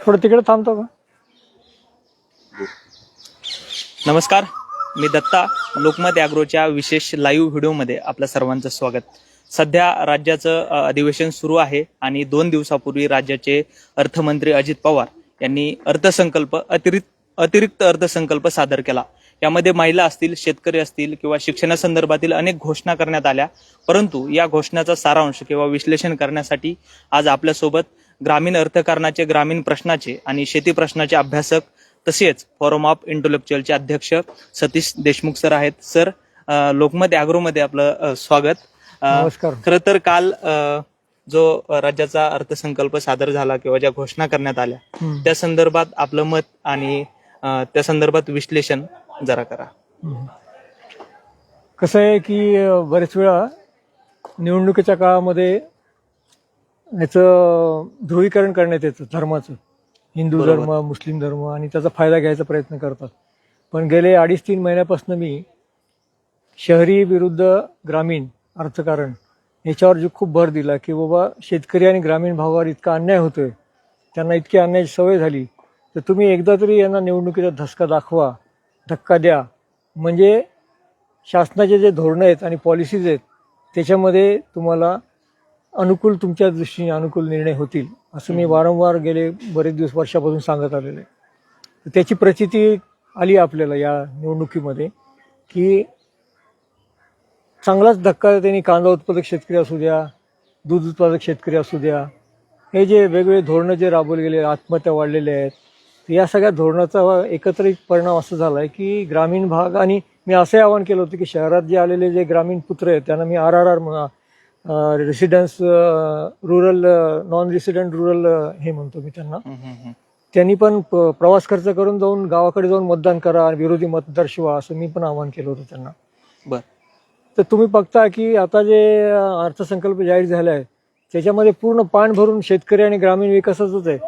थोडं तिकडे थांबतो का? नमस्कार मी दत्ता लोकमत ॲग्रोच्या विशेष लाईव्ह व्हिडिओमध्ये आपल्या सर्वांचं स्वागत. सध्या राज्याचं अधिवेशन सुरू आहे आणि दोन दिवसापूर्वी राज्याचे अर्थमंत्री अजित पवार यांनी अर्थसंकल्प अतिरिक्त अतिरिक्त अर्थसंकल्प सादर केला. यामध्ये महिला असतील शेतकरी असतील किंवा शिक्षणासंदर्भातील अनेक घोषणा करण्यात आल्या परंतु या घोषणाचा सारांश किंवा विश्लेषण करण्यासाठी आज आपल्यासोबत ग्रामीण अर्थकारणाचे ग्रामीण प्रश्नाचे आणि शेती प्रश्नाचे अभ्यासक तसेच फॉरम ऑफ इंटेलेक्च्युअलचे अध्यक्ष सतीश देशमुख सर आहेत सर लोकमत ॲग्रोमध्ये आपलं स्वागत नमस्कार खरं तर काल जो राज्याचा अर्थसंकल्प सादर झाला किंवा ज्या घोषणा करण्यात आल्या. त्या संदर्भात आपलं मत आणि त्या संदर्भात विश्लेषण जरा करा. कसं आहे की बरेच वेळा निवडणुकीच्या काळामध्ये याचं ध्रुवीकरण करण्यात येतं धर्माचं. हिंदू. धर्म मुस्लिम धर्म आणि त्याचा फायदा घ्यायचा प्रयत्न करतात. पण गेले अडीच तीन महिन्यापासून मी शहरी विरुद्ध ग्रामीण अर्थकारण याच्यावर जो खूप भर दिला की बाबा शेतकरी आणि ग्रामीण भागावर इतका अन्याय होतोय त्यांना इतकी अन्यायाची सवय झाली तर तुम्ही एकदा तरी यांना निवडणुकीचा धसका दाखवा धक्का द्या. म्हणजे शासनाचे जे धोरणं आहेत आणि पॉलिसीज आहेत त्याच्यामध्ये तुम्हाला अनुकूल तुमच्या दृष्टीने अनुकूल निर्णय होतील असं मी वारंवार गेले बरेच दिवस वर्षापासून सांगत आलेलं. आहे त्याची प्रचिती आली आपल्याला या निवडणुकीमध्ये की चांगलाच धक्का त्यांनी कांदा उत्पादक शेतकरी असू द्या दूध उत्पादक शेतकरी असू द्या हे जे वेगवेगळे धोरणं जे राबवले गेले आत्महत्या वाढलेल्या आहेत तर या सगळ्या धोरणाचा एकत्रित परिणाम असा झाला आहे की ग्रामीण भाग आणि मी असंही आवाहन केलं होतं की शहरात जे आलेले जे ग्रामीण पुत्र आहेत त्यांना मी R R R residence rural non resident rural हे म्हणतो मी त्यांना. त्यांनी पण प्रवास खर्च करून जाऊन गावाकडे जाऊन मतदान करा विरोधी मतदार शिवा असं मी पण आवाहन केलं होतं त्यांना. बर. तर तुम्ही बघता की आता जे अर्थसंकल्प जाहीर झाला आहे त्याच्यामध्ये पूर्ण पाण भरून शेतकरी आणि ग्रामीण विकासाचंच आहे.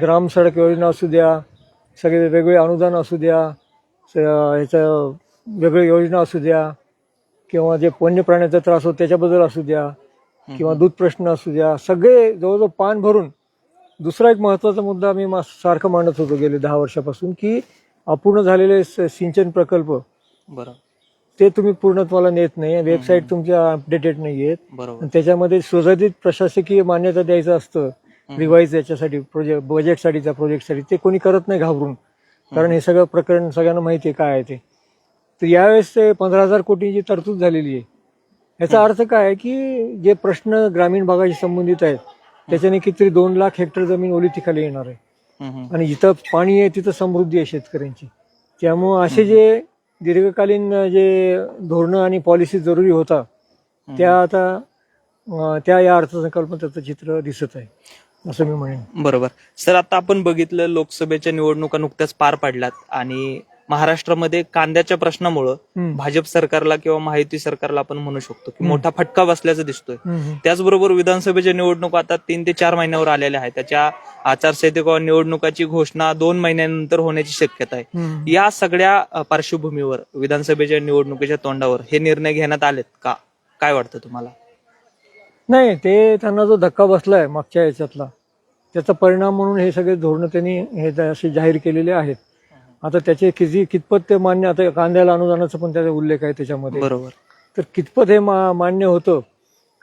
ग्राम सडक योजना असू द्या सगळे वेगवेगळे अनुदान असू द्या स- ह्याचं वेगवेगळ्या योजना असू द्या किंवा जे वन्य प्राण्याचा त्रास होतो त्याच्याबद्दल असू द्या किंवा दूध प्रश्न असू द्या सगळे जवळजवळ पान भरून दुसरा एक महत्त्वाचा मुद्दा मी सारखं मांडत होतो गेले दहा वर्षापासून की अपूर्ण झालेले सिंचन प्रकल्प बरोबर ते तुम्ही पूर्णत्वाला नेत नाही वेबसाईट तुमच्या अपडेटेड नाही आहेत. त्याच्यामध्ये सुधारित प्रशासकीय मान्यता द्यायचं असतं रिवाईज याच्यासाठी प्रोजेक्ट बजेटसाठीच्या प्रोजेक्टसाठी ते कोणी करत नाही घाबरून. कारण हे सगळं प्रकरण सगळ्यांना माहिती आहे काय आहे ते. तर यावेळेस ते पंधरा हजार कोटींची तरतूद झालेली आहे. याचा अर्थ काय आहे की जे प्रश्न ग्रामीण भागाशी संबंधित आहेत त्याच्याने कितीतरी दोन लाख हेक्टर जमीन ओलितीखाली येणार आहे. आणि जिथं पाणी आहे तिथं समृद्धी आहे शेतकऱ्यांची. त्यामुळं असे जे दीर्घकालीन जे धोरणं आणि पॉलिसी जरुरी होता त्या आता त्या या अर्थसंकल्पात त्याचं चित्र दिसत आहे. असं मी म्हणेन. बरोबर. सर आता आपण बघितलं लोकसभेच्या निवडणुका नुकत्याच पार पडल्यात आणि महाराष्ट्रामध्ये कांद्याच्या प्रश्नामुळं. भाजप सरकारला किंवा महायुती सरकारला आपण म्हणू शकतो की मोठा फटका बसल्याचं दिसतोय. त्याचबरोबर विधानसभेच्या निवडणुका आता तीन ते चार महिन्यावर आलेल्या आहेत. त्याच्या आचारसंहिते किंवा निवडणुकाची घोषणा दोन महिन्यानंतर होण्याची शक्यता आहे. या सगळ्या पार्श्वभूमीवर विधानसभेच्या निवडणुकीच्या तोंडावर हे निर्णय घेण्यात आलेत का? काय वाटतं तुम्हाला? नाही ते त्यांना जो धक्का बसलाय मागच्या याच्यातला त्याचा परिणाम म्हणून हे सगळे धोरणं त्यांनी हे असे जाहीर केलेले आहेत. आता त्याचे किती कितपत ते मान्य आता कांद्याला अनुदानाचा पण त्याचा उल्लेख आहे त्याच्यामध्ये. बरोबर. तर कितपत हे मा मान्य होतं?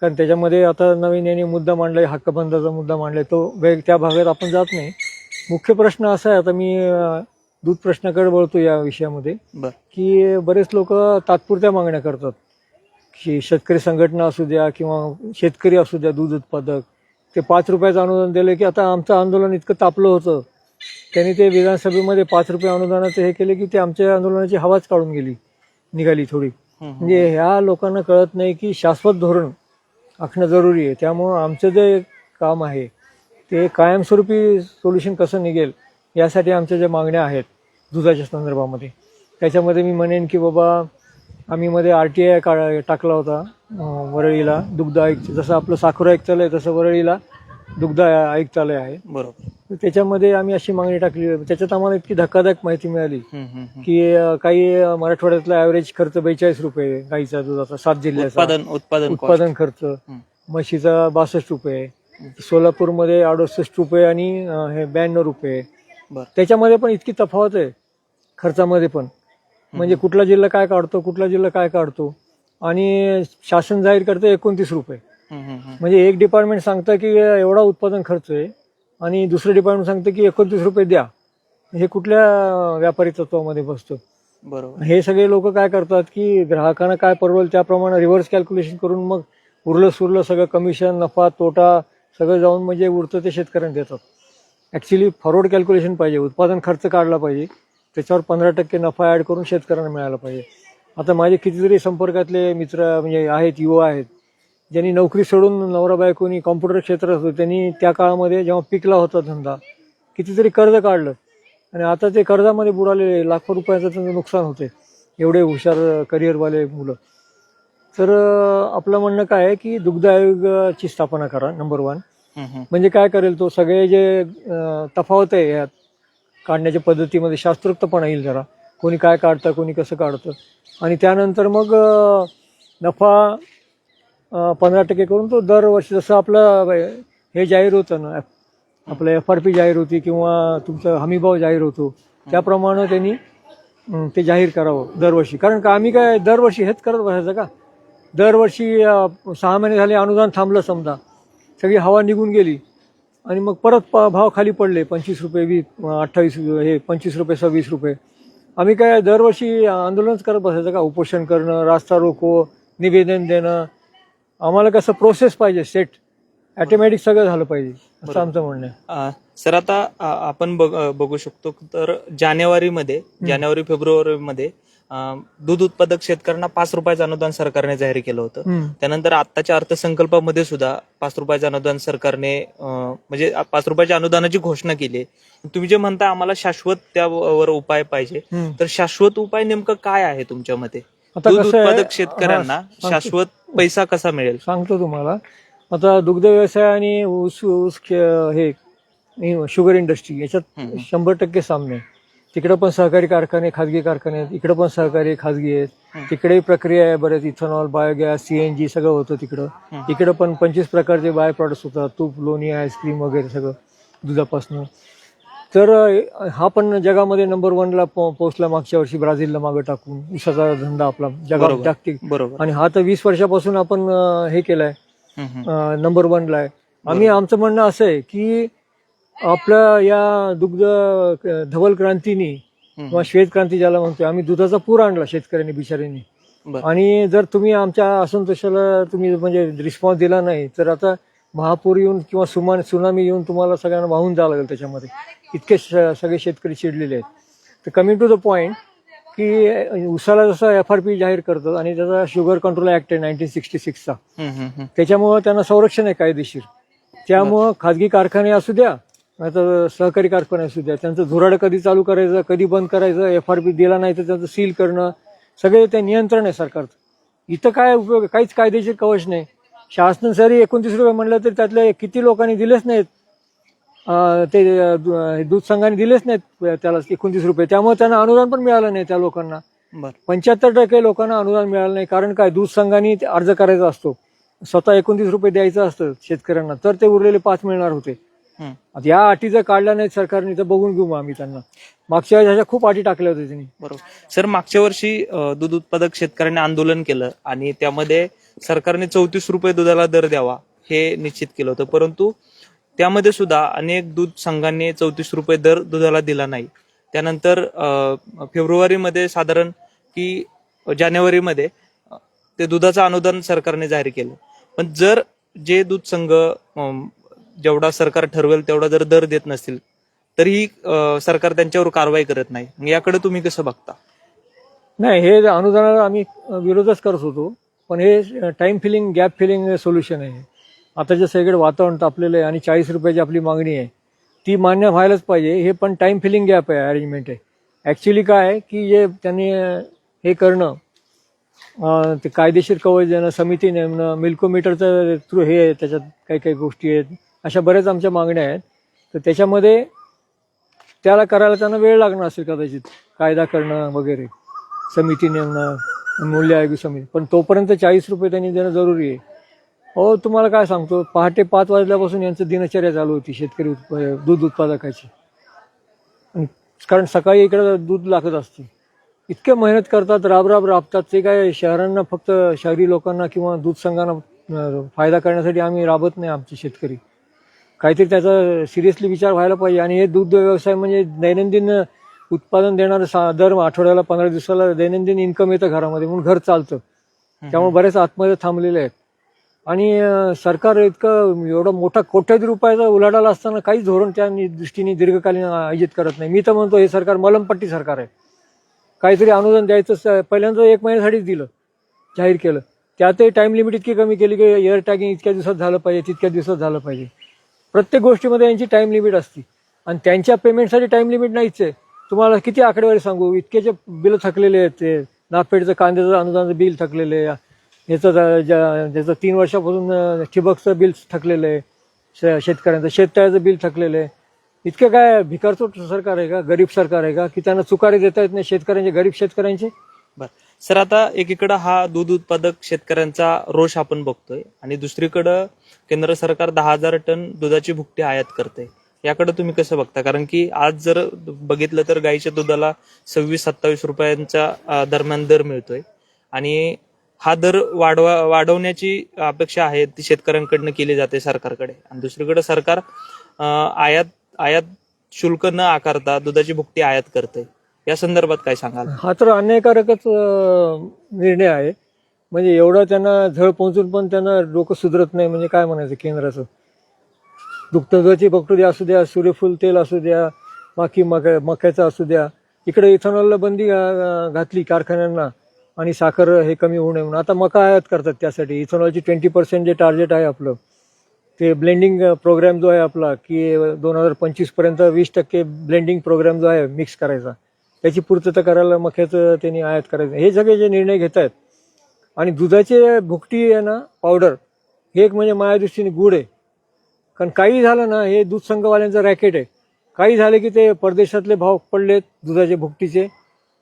कारण त्याच्यामध्ये आता नवीन यांनी मुद्दा मांडलाय हक्कबंदाचा मुद्दा मांडलाय. तो वेग त्या भागात आपण जात नाही. मुख्य प्रश्न असा आहे आता मी दूध प्रश्नाकडे वळतो या विषयामध्ये की बरेच लोक तात्पुरत्या मागण्या करतात. की शेतकरी संघटना असू द्या किंवा शेतकरी असू द्या दूध उत्पादक ते पाच रुपयाचं अनुदान दिलं की आता आमचं आंदोलन इतकं तापलं होतं. त्यांनी ते विधानसभेमध्ये पाच रुपये अनुदानाचं हे केले की ते आमच्या आंदोलनाची हवाच काढून गेली निघाली थोडी. म्हणजे ह्या लोकांना कळत नाही की शाश्वत धोरण आखणं जरुरी आहे त्यामुळं आमचं जे काम आहे ते कायमस्वरूपी सोल्युशन कसं निघेल यासाठी आमच्या ज्या मागण्या आहेत दुधाच्या संदर्भामध्ये त्याच्यामध्ये मी म्हणेन की बाबा आम्ही मध्ये आर टी आय काढा टाकला होता वरळीला दुग्ध आयुक्त जसं आपलं साखर आयुक्तालय तसं वरळीला दुग्ध आयुक्तालय आहे. बरोबर. तर त्याच्यामध्ये आम्ही अशी मागणी टाकली. त्याच्यात आम्हाला इतकी धक्कादायक माहिती मिळाली हम्म, हम्म, हम्म. की अं, काही अं, मराठवाड्यातला ॲव्हरेज खर्च बेचाळीस रुपये गाईचा दुधाचा सात जिल्ह्याचा. उत्पादन उत्पादन cost. उत्पादन खर्च. हम्म. म्हशीचा बासष्ट रुपये सोलापूरमध्ये अडुसष्ट रुपये आणि अं, हे ब्याण्णव रुपये बर. त्याच्यामध्ये पण इतकी तफावत आहे खर्चामध्ये पण. म्हणजे कुठला जिल्हा काय काढतो कुठला जिल्हा काय काढतो आणि शासन जाहीर करतं एकोणतीस रुपये. म्हणजे एक डिपार्टमेंट सांगतं की एवढा उत्पादन खर्च आहे आणि दुसरं डिपार्टमेंट सांगतं की एकोणतीस रुपये द्या. हे कुठल्या व्यापारी तत्वामध्ये बसतं? बरोबर. हे सगळे लोक काय करतात की ग्राहकांना काय परवडेल त्याप्रमाणे रिव्हर्स कॅल्क्युलेशन करून मग उरलं सुरलं सगळं कमिशन नफा तोटा सगळं जाऊन म्हणजे उरतं ते शेतकऱ्यांना देतात. ॲक्च्युली फॉरवर्ड कॅल्क्युलेशन पाहिजे उत्पादन खर्च काढला पाहिजे त्याच्यावर पंधरा टक्के नफा ॲड करून शेतकऱ्यांना मिळाला पाहिजे. आता माझे कितीतरी संपर्कातले मित्र म्हणजे आहेत युवा आहेत ज्यांनी नोकरी सोडून नवरा बायकोनी कॉम्प्युटर क्षेत्रात होते त्यांनी त्या काळामध्ये जेव्हा पिकला होता धंदा कितीतरी कर्ज काढलं. आणि आता ते कर्जामध्ये बुडाले लाखो रुपयाचं त्यांचं नुकसान होते एवढे हुशार करिअरवाले मुलं. तर आपलं म्हणणं काय आहे की दुग्ध आयोगाची स्थापना करा नंबर वन. म्हणजे काय करेल तो? सगळे जे तफावत आहे यात काढण्याच्या पद्धतीमध्ये शास्त्रोक्तपणा येईल जरा. कोणी काय काढतं कोणी कसं काढतं. आणि त्यानंतर मग नफा पंधरा टक्के करून तो दरवर्षी जसं आपलं हे जाहीर होतं ना आपलं एफ आर पी जाहीर होती किंवा तुमचा हमीभाव जाहीर होतो त्याप्रमाणे त्यांनी ते जाहीर करावं दरवर्षी. कारण का आम्ही काय दरवर्षी हेच करत बसायचं का? दरवर्षी सहा महिने झाले अनुदान थांबलं समजा सगळी हवा निघून गेली आणि मग परत प- भाव खाली पडले पंचवीस रुपये वीस अठ्ठावीस हे पंचवीस रुपये सव्वीस रुपये. आम्ही काय दरवर्षी आंदोलनच करत बसायचं का? उपोषण करणं रास्ता रोको निवेदन देणं आम्हाला कसं प्रोसेस पाहिजे सेट ॲटोमॅटिक सगळं झालं पाहिजे असं आमचं म्हणणं आहे. अ, सर आता अ, आपण बघ- बघू शकतो तर जानेवारीमध्ये जानेवारी फेब्रुवारीमध्ये अ, दूध उत्पादक शेतकऱ्यांना पाच रुपयाचं अनुदान सरकारने जाहीर केलं होतं. हम्म. त्यानंतर आत्ताच्या अर्थसंकल्पामध्ये सुद्धा पाच रुपयाचं अनुदान सरकारने अ, म्हणजे पाच रुपयाच्या अनुदानाची घोषणा केली आहे. तुम्ही जे म्हणता आम्हाला शाश्वत त्यावर उपाय पाहिजे. हम्म. तर शाश्वत उपाय नेमकं काय आहे तुमच्या मते? आता दूध कसं आहे- उत्पादक शेतकऱ्यांना हा, सांगतो- शाश्वत पैसा कसा मिळेल? सांगतो तुम्हाला. आता दुग्ध व्यवसाय आणि ऊस ऊस खे- हे शुगर इंडस्ट्री याच्यात हम्म. शंभर टक्के सामने आहे. तिकडं पण सहकारी कारखाने खाजगी कारखाने आहेत. इकडं पण सहकारी खाजगी आहेत. तिकडेही प्रक्रिया आहे बरेच. इथेनॉल बायोगॅस सीएनजी सगळं होतं तिकडं. हम्म. इकडं पण पंचवीस प्रकारचे बाय प्रॉडक्ट्स होतात. तूप लोणी आईस्क्रीम वगैरे सगळं दुधापासून. तर हा पण जगामध्ये नंबर वनला पोहोचला मागच्या वर्षी ब्राझीलला मागं टाकून. ऊसाचा धंदा आपला जगात. जागतिक. बरोबर. आणि हा तर वीस वर्षापासून आपण हे केलाय. नंबर वनला आहे. आम्ही आमचं म्हणणं असं आहे की आपल्या या दुग्ध धवल क्रांतीनी किंवा श्वेत क्रांती ज्याला म्हणतोय आम्ही दुधाचा पूर आणला शेतकऱ्यांनी बिचाऱ्यांनी. आणि जर तुम्ही आमच्या असंतोषाला तुम्ही म्हणजे रिस्पॉन्स दिला नाही तर आता महापूर येऊन किंवा सुमान सुनामी येऊन तुम्हाला सगळ्यांना वाहून जावं लागेल त्याच्यामध्ये. इतके श- सगळे शेतकरी चिडलेले आहेत. तर कमिंग टू द पॉइंट की उसाला जसं एफ आर पी जाहीर करतात आणि त्याचा शुगर कंट्रोल ऍक्ट आहे नाईन्टीन सिक्स्टी सिक्सचा. त्याच्यामुळं त्यांना संरक्षण आहे कायदेशीर. त्यामुळं खाजगी कारखाने असू द्या नाहीतर सहकारी कारखाने असू द्या त्यांचं धुराड कधी चालू करायचं कधी बंद करायचं एफ आर पी दिला नाही तर त्यांचं सील करणं सगळे ते नियंत्रण आहे सरकारचं. इथं काय उपयोग? काहीच कायदेशीर कवच नाही. शासन सरी एकोणतीस रुपये म्हणलं तर त्यातले किती लोकांनी दिलेच नाहीत. ते दूध संघाने दिलेच नाहीत त्याला एकोणतीस रुपये. त्यामुळे त्यांना अनुदान पण मिळालं नाही त्या लोकांना. पंच्याहत्तर टक्के लोकांना अनुदान मिळालं नाही कारण काय? दूध संघाने अर्ज करायचा असतो. स्वतः एकोणतीस रुपये द्यायचं असतं शेतकऱ्यांना तर ते उरलेले पाच मिळणार होते. आता या अटी जर काढल्या नाहीत सरकारने तर बघून घेऊ आम्ही त्यांना. मागच्या वेळेस खूप अटी टाकल्या होत्या त्यांनी. बरोबर. सर मागच्या वर्षी दूध उत्पादक शेतकऱ्यांनी आंदोलन केलं आणि त्यामध्ये सरकारने चौतीस रुपये दुधाला दर द्यावा हे निश्चित केलं होतं. परंतु त्यामध्ये सुद्धा अनेक दूध संघांनी चौतीस रुपये दर दुधाला दिला नाही. त्यानंतर फेब्रुवारीमध्ये साधारण की जानेवारीमध्ये ते दुधाचं अनुदान सरकारने जाहीर केलं. पण जर जे दूध संघ जेवढा सरकार ठरवेल तेवढा जर दर देत नसतील तरीही सरकार त्यांच्यावर कारवाई करत नाही. याकडे तुम्ही कसं बघता? नाही हे अनुदानाला आम्ही विरोधच करत होतो. पण हे time filling gap filling solution आहे. आता जे सगळीकडे वातावरण तापलेलं आहे आणि चाळीस रुपयाची आपली मागणी आहे ती मान्य व्हायलाच पाहिजे. हे पण टाईम फिलिंग गॅप आहे अरेंजमेंट आहे. ॲक्च्युली काय आहे की जे त्यांनी हे करणं ते कायदेशीर कवच देणं समिती नेमणं मिल्कोमीटरचं थ्रू हे आहे त्याच्यात काही काही गोष्टी आहेत. अशा बऱ्याच आमच्या मागण्या आहेत. तर त्याच्यामध्ये त्याला करायला त्यांना वेळ लागणार असेल कदाचित. कायदा करणं वगैरे समिती नेमणं. मूल्य आयोग समिती पण तोपर्यंत चाळीस रुपये त्यांनी देणं जरुरी आहे. हो तुम्हाला काय सांगतो? पहाटे पाच वाजल्यापासून यांचं दिनचर्या चालू होती शेतकरी उत्प- दूध उत्पादकाची. कारण सकाळी इकडं दूध लागत असते. इतके मेहनत करतात राबराब राबतात. ते काय शहरांना फक्त शहरी लोकांना किंवा दूध संघांना फायदा करण्यासाठी आम्ही राबत नाही आमचे शेतकरी. काहीतरी त्याचा सिरियसली विचार व्हायला पाहिजे. आणि हे दूध व्यवसाय म्हणजे दैनंदिन उत्पादन देणारं सा दर आठवड्याला पंधरा दिवसाला दैनंदिन इन्कम येतं घरामध्ये म्हणून घर चालतं. त्यामुळे बरेच आत्महत्या थांबलेले आहेत. आणि सरकार इतकं एवढा मोठा कोट्याधी रुपयाचा उलाढाल असताना काहीच धोरण त्या दृष्टीने दीर्घकालीन आयोजित करत नाही. मी तर म्हणतो हे सरकार मलमपट्टी सरकार आहे. काहीतरी अनुदान द्यायचं पहिल्यांदा एक महिन्यासाठीच दिलं जाहीर केलं. त्यातही टाइम लिमिट इतकी कमी केली की एअर टॅगिंग इतक्या दिवसात झालं पाहिजे तितक्या दिवसात झालं पाहिजे. प्रत्येक गोष्टीमध्ये यांची टाइम लिमिट असते. आणि त्यांच्या पेमेंटसाठी टाइम लिमिट नाहीच आहे. तुम्हाला किती आकडेवारी सांगू? इतकेचे बिल थकलेले आहेत ते. नागपेठचं कांद्याचं अनुदानाचं बिल थकलेलं आहे. याचं ज्याचं तीन वर्षापासून ठिबकचं बिल थकलेलं आहे. श- शेतकऱ्यांचं शेततळ्याचं बिल थकलेलं आहे. इतकं काय भिकारचोट सरकार आहे का? गरीब सरकार आहे का? की त्यांना चुकारे देता येत नाही शेतकऱ्यांचे? गरीब शेतकऱ्यांचे? बर. सर आता एकीकडं हा दूध उत्पादक शेतकऱ्यांचा रोष आपण बघतोय आणि दुसरीकडं केंद्र सरकार दहा हजार टन दुधाची भुकटी आयात करते याकडे तुम्ही कसं बघता? कारण की आज जर बघितलं तर गाईच्या दुधाला सव्वीस सत्तावीस रुपयांच्या दरम्यान दर मिळतोय. आणि हा दर वाढवा वाढवण्याची अपेक्षा आहे ती शेतकऱ्यांकडनं केली जाते सरकारकडे. आणि दुसरीकडे सरकार आयात आयात शुल्क न आकारता दुधाची भुकटी आयात करते या संदर्भात काय सांगाल? हा तर अन्यायकारकच निर्णय आहे. म्हणजे एवढं त्यांना झळ पोहोचून पण त्यांना डोकं सुधरत नाही. म्हणजे काय म्हणायचं केंद्राचं? दुग्धची बकटुरी असू द्या सूर्यफूल तेल असू द्या बाकी मका मक्याचं असू द्या. इकडे इथेनॉलला बंदी घातली कारखान्यांना आणि साखर हे कमी होऊ नये म्हणून. आता मका आयात करतात त्यासाठी. इथेनॉलची ट्वेंटी पर्सेंट जे टार्गेट आहे आपलं ते ब्लेंडिंग प्रोग्राम जो आहे आपला की दोन हजार पंचवीसपर्यंत वीस टक्के ब्लेंडिंग प्रोग्राम जो आहे मिक्स करायचा. त्याची पूर्तता करायला मक्याचं त्यांनी आयात करायचं. हे सगळे जे निर्णय घेत आहेत. आणि दुधाचे भुकटी आहे ना पावडर हे एक म्हणजे माझ्या दृष्टीने गुड आहे. कारण काही झालं ना हे दूध संघवाल्यांचं रॅकेट आहे. काही झाले की ते परदेशातले भाव पडलेत दुधाचे भुकटीचे.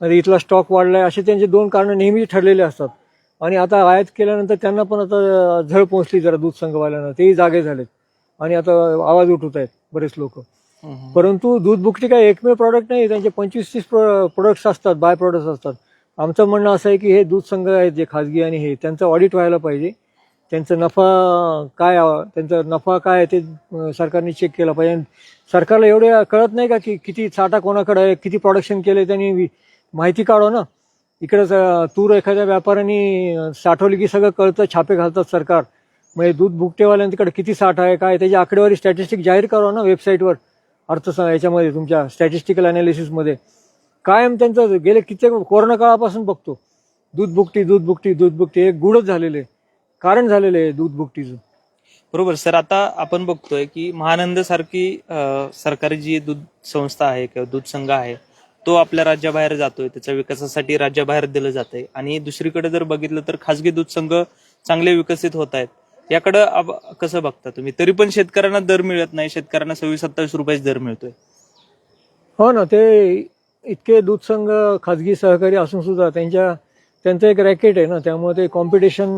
आणि इथला स्टॉक वाढलाय असे त्यांचे दोन कारणं नेहमी ठरलेले असतात. आणि आता आयात केल्यानंतर त्यांना पण आता झळ पोहोचली जरा दूध संघवाल्यांना. तेही जागे झालेत. आणि आता आवाज उठवत आहेत बरेच लोक. परंतु दूध भुकटी काय एकमेव प्रॉडक्ट नाही त्यांचे पंचवीस तीस प्रोडक्ट्स असतात बाय प्रोडक्ट्स असतात. आमचं म्हणणं असं आहे की हे दूध संघ आहेत जे खाजगी आणि हे त्यांचं ऑडिट व्हायला पाहिजे. त्यांचा नफा काय त्यांचा नफा काय आहे ते सरकारने चेक केला पाहिजे. सरकारला एवढे कळत नाही का की किती साठा कोणाकडे आहे किती प्रोडक्शन केले त्यांनी? माहिती काढो ना. इकडं तूर एखाद्या व्यापाऱ्यांनी साठवली की सगळं कळतं छापे घालतात सरकार. म्हणजे दूध भुकटेवाल्यांकडे किती साठा आहे काय त्याची आकडेवारी स्टॅटिस्टिक जाहीर करा ना वेबसाईटवर अर्थ याच्यामध्ये तुमच्या स्टॅटिस्टिकल अनालिसिसमध्ये कायम त्यांचं गेले कित्येक कोरोना काळापासून बघतो. दूध बुकटी दूध बुकटी दूध बुकटी एक गुडच झालेले. कारण झालेलं आहे दूध बुकटीचं. बरोबर सर. आता आपण बघतोय की महानंद सारखी सरकारी जी दूध संस्था आहे किंवा दूध संघ आहे तो आपल्या राज्याबाहेर जातोय. त्याच्या विकासासाठी राज्याबाहेर दिलं जातंय. आणि दुसरीकडे जर बघितलं तर खासगी दूध संघ चांगले विकसित होत आहेत. याकडं कसं बघता तुम्ही? तरी पण शेतकऱ्यांना दर मिळत नाही. शेतकऱ्यांना सव्वीस सत्तावीस रुपयाच दर मिळतोय. हो ना ते इतके दूध संघ खाजगी सहकारी असून सुद्धा त्यांच्या त्यांचं एक रॅकेट आहे ना त्यामुळे ते कॉम्पिटिशन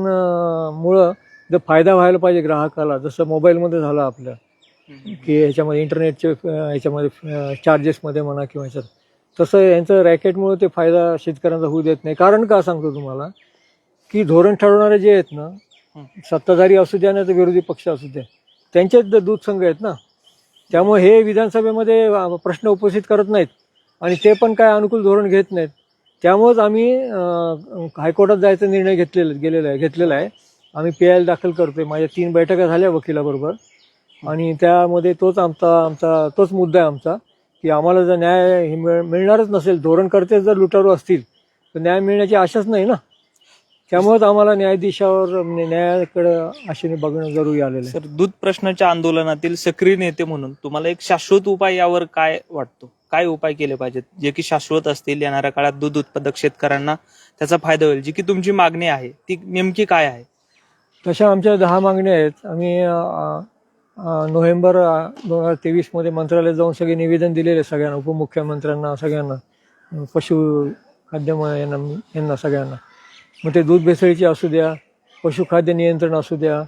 मुळं जर फायदा व्हायला पाहिजे ग्राहकाला जसं मोबाईलमध्ये झालं आपल्या की ह्याच्यामध्ये इंटरनेटचे ह्याच्यामध्ये चार्जेसमध्ये म्हणा किंवा ह्याच्यात. तसं यांचं रॅकेटमुळे ते फायदा शेतकऱ्यांचा होऊ देत नाही. कारण का सांगतो तुम्हाला की धोरण ठरवणारे जे आहेत ना सत्ताधारी असू द्या ना तर विरोधी पक्ष असू द्या त्यांचेच दूध संघ आहेत ना. त्यामुळे हे विधानसभेमध्ये प्रश्न उपस्थित करत नाहीत. आणि ते पण काय अनुकूल धोरण घेत नाहीत. त्यामुळेच आम्ही हायकोर्टात जायचा निर्णय घेतलेला गेलेला आहे घेतलेला आहे. आम्ही पी आय दाखल करतोय. माझ्या तीन बैठका झाल्या वकिलाबरोबर. आणि त्यामध्ये तोच आमचा आमचा तोच मुद्दा आहे आमचा की आम्हाला जर न्याय हे मिळ- मिळणारच नसेल धोरणकर्ते जर लुटारू असतील तर न्याय मिळण्याची आशाच नाही ना? त्यामुळेच आम्हाला न्यायाधीशावर म्हणजे न्यायाकडं आशेने बघणं जरुरी आलेलं आहे. सर दूध प्रश्नाच्या आंदोलनातील सक्रिय नेते म्हणून तुम्हाला एक शाश्वत उपाय यावर काय वाटतो? काय उपाय केले पाहिजेत? जे की शाश्वत असतील येणाऱ्या काळात दूध उत्पादक शेतकऱ्यांना त्याचा फायदा होईल. जी की तुमची मागणी आहे ती नेमकी काय आहे? तशा आमच्या दहा मागण्या आहेत. आम्ही नोव्हेंबर दोन हजार तेवीसमध्ये मंत्रालयात जाऊन सगळे निवेदन दिलेले सगळ्यांना उपमुख्यमंत्र्यांना सगळ्यांना पशु खाद्य यांना यांना सगळ्यांना. मग ते दूध भेसळीचे असू द्या पशुखाद्य नियंत्रण असू द्या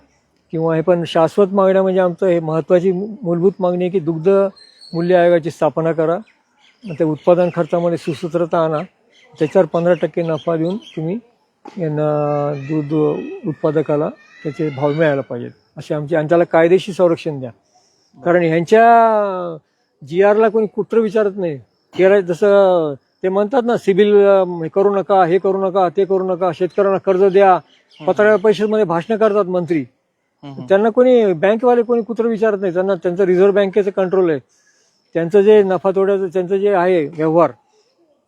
किंवा हे पण शाश्वत मागण्या म्हणजे आमचं हे महत्त्वाची मूलभूत मागणी आहे की दुग्ध मूल्य आयोगाची स्थापना करा आणि ते उत्पादन खर्चामध्ये सुसूत्रता आणा त्याच्यावर पंधरा टक्के नफा देऊन तुम्ही यांना दूध उत्पादकाला त्याचे भाव मिळायला पाहिजेत. असे आमचे आणि त्याला कायदेशीर संरक्षण द्या. कारण ह्यांच्या जी आरला कोणी कुत्र विचारत नाही. केरा जसं ते म्हणतात ना सिबिल करू नका हे करू नका ते करू नका शेतकऱ्यांना कर्ज द्या. पत्राच्या पैशामध्ये भाषणं करतात मंत्री. त्यांना कोणी बँकवाले कोणी कुत्र विचारत नाही. त्यांना त्यांचं रिझर्व्ह बँकेचं कंट्रोल आहे. त्यांचं जे नफा तोड्याचं त्यांचं जे आहे व्यवहार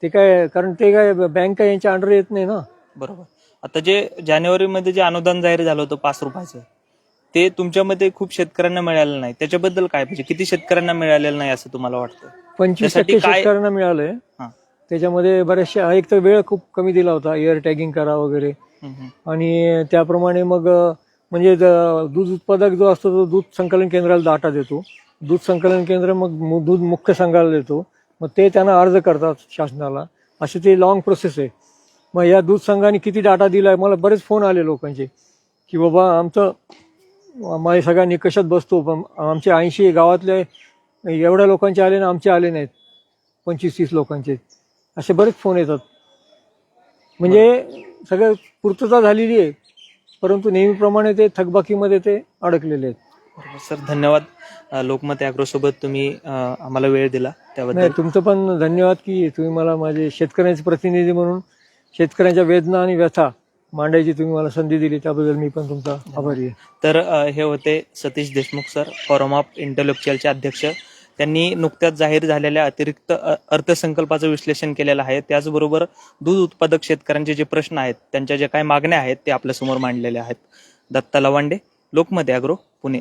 ते काय कारण ते काय बँक काय यांच्या अंडर येत नाही ना. बरोबर. आता जे जानेवारीमध्ये जे अनुदान जाहीर झालं होतं पाच रुपयाचं ते तुमच्यामध्ये खूप शेतकऱ्यांना मिळालं नाही. त्याच्याबद्दल काय म्हणजे किती शेतकऱ्यांना मिळालेलं नाही असं तुम्हाला वाटतं? पंचवीस टक्के शेतकऱ्यांना मिळालंय. त्याच्यामध्ये बऱ्याचशा एक तर वेळ खूप कमी दिला होता एअर टॅगिंग करा वगैरे. आणि त्याप्रमाणे मग म्हणजे दूध उत्पादक जो असतो तो दूध संकलन केंद्राला डाटा देतो. दूध संकलन केंद्र मग दूध मुख्य संघाला देतो. मग ते त्यांना अर्ज करतात शासनाला. अशी ती लॉंग प्रोसेस आहे. मग या दूध संघाने किती डाटा दिलाय मला बरेच फोन आले लोकांचे. की बाबा आमचं आम्हाला सगळ्या निकषात बसतो. पण आमचे ऐंशी गावातले एवढ्या लोकांचे आले ना आमचे आले नाहीत. पंचवीस तीस लोकांचे. असे बरेच फोन येतात. म्हणजे सगळं पूर्तता झालेली आहे परंतु नेहमीप्रमाणे ते थकबाकीमध्ये ते अडकलेले आहेत. बरोबर. सर धन्यवाद. अं, लोकमत अॅग्रो सोबत तुम्ही अं, आम्हाला वेळ दिला त्याबद्दल. नाही तुमचं पण धन्यवाद की तुम्ही मला माझे शेतकऱ्यांचे प्रतिनिधी म्हणून शेतकऱ्यांच्या वेदना आणि व्यथा मांडायची तुम्ही मला संधी दिली त्याबद्दल मी पण तुमचा आभारी आहे. तर अ, हे होते Satish Deshmukh sir forum of इंटेलेक्च्युअलचे अध्यक्ष. त्यांनी नुकत्याच जाहीर झालेल्या अतिरिक्त अर्थसंकल्पाचं विश्लेषण केलेलं आहे. त्याचबरोबर दूध उत्पादक शेतकऱ्यांचे जे प्रश्न आहेत त्यांच्या ज्या काही मागण्या आहेत ते आपल्यासमोर मांडलेल्या आहेत. दत्ता लवांडे लोकमत अॅग्रो पुणे.